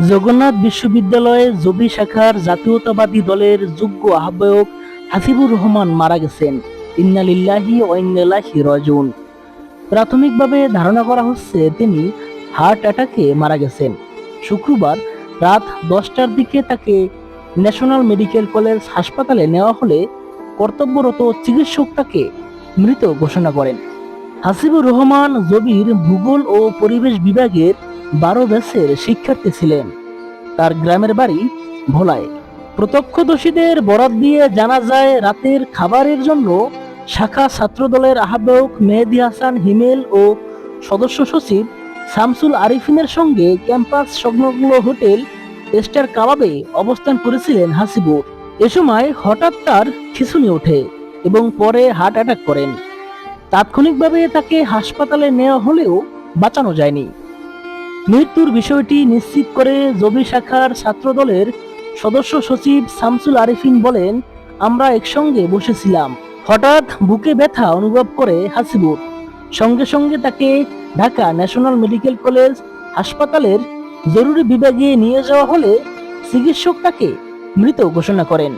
জগন্নাথ বিশ্ববিদ্যালয়ে জবি শাখার জাতীয়তাবাদী দলের যোগ্য আহ্বায়ক হাসিবুর রহমান মারা গেছেন। ইন্নালিল্লাহি ওয়াইন্নালাহি রাজিউন। প্রাথমিকভাবে ধারণা করা হচ্ছে তিনি হার্ট অ্যাটাকে মারা গেছেন। শুক্রবার রাত দশটার দিকে তাকে ন্যাশনাল মেডিকেল কলেজ হাসপাতালে নেওয়া হলে কর্তব্যরত চিকিৎসক তাকে মৃত ঘোষণা করেন। হাসিবুর রহমান জবির ভূগোল ও পরিবেশ বিভাগের বারো ব্যাচের শিক্ষার্থী ছিলেন। তার গ্রামের বাড়ি ভোলায়। প্রত্যক্ষদর্শীদের বরাত দিয়ে জানা যায়, রাতের খাবারের জন্য শাখা ছাত্রদলের আহ্বায়ক মেহেদি হাসান, হিমেল ও সদস্য সচিব শামসুল আরিফিনের সঙ্গে ক্যাম্পাস সংলগ্ন হোটেল স্টার কাবাবে অবস্থান করেছিলেন হাসিবুর। এ সময় হঠাৎ তার খিঁচুনি ওঠে এবং পরে হার্ট অ্যাটাক করেন। তাৎক্ষণিকভাবে তাকে হাসপাতালে নেওয়া হলেও বাঁচানো যায়নি। মৃত্যুর বিষয়টি নিশ্চিত করে জবি শাখার ছাত্রদলের সদস্য সচিব শামসুল আরিফিন বলেন, আমরা একসঙ্গে বসেছিলাম। হঠাৎ বুকে ব্যথা অনুভব করে হাসিবুর। সঙ্গে সঙ্গে তাকে ঢাকা ন্যাশনাল মেডিকেল কলেজ হাসপাতালের জরুরি বিভাগে নিয়ে যাওয়া হলে চিকিৎসক তাকে মৃত ঘোষণা করেন।